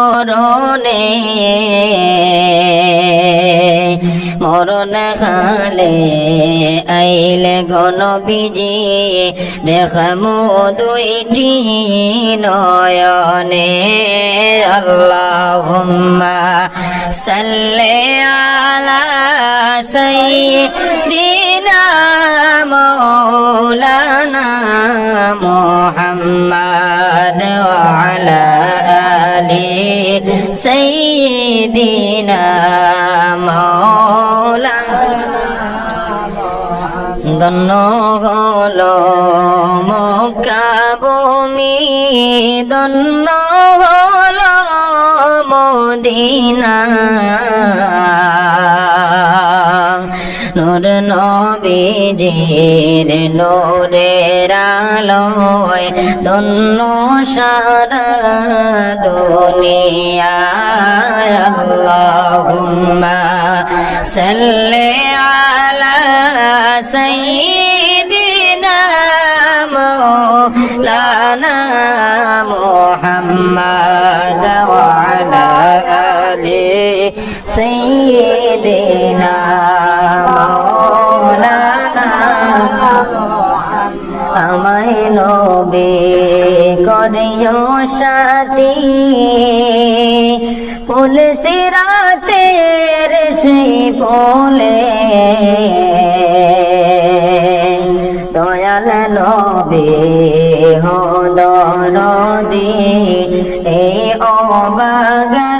মরণে মরণ খালে আইলে গণবিজি দেখামু দুইটি নয়নে। আল্লাহুম্মা সাল্লি আলা সাইয়্যিদিনা محمد وعلى آل سيدنا مولانا ধন্য হল মকাবমি ধন্য হল মদিনা নূর নবীজির নূরের আলোয় ধন্য সারা দুনিয়া আল্লাহুম্মা সাল্লি আলা সাইয়্যিদিনা মাওলানা মুহাম্মাদ আলে সৈয়দিনা মৌলানা আমায় নবে করিও সাথী। ফুল সিরাতের সেই ফুলে দয়াল নবে হদর দে এই অবাগা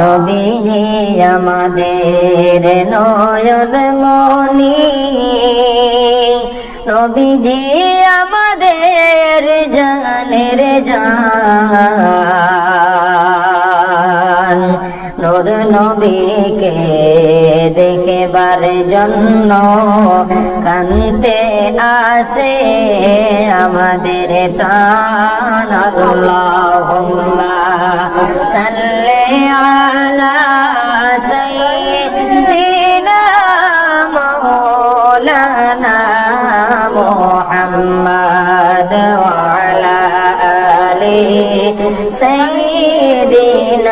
নবীজি আমাদের নয়ন মনি নবীজি আমাদের জানের জান। নূর নবীকে দেখেবার জন্য কান্তে আসে আমাদের প্রাণ। আল্লাহুম্মা সাল্লি আলা محمد وعلى آل سيدنا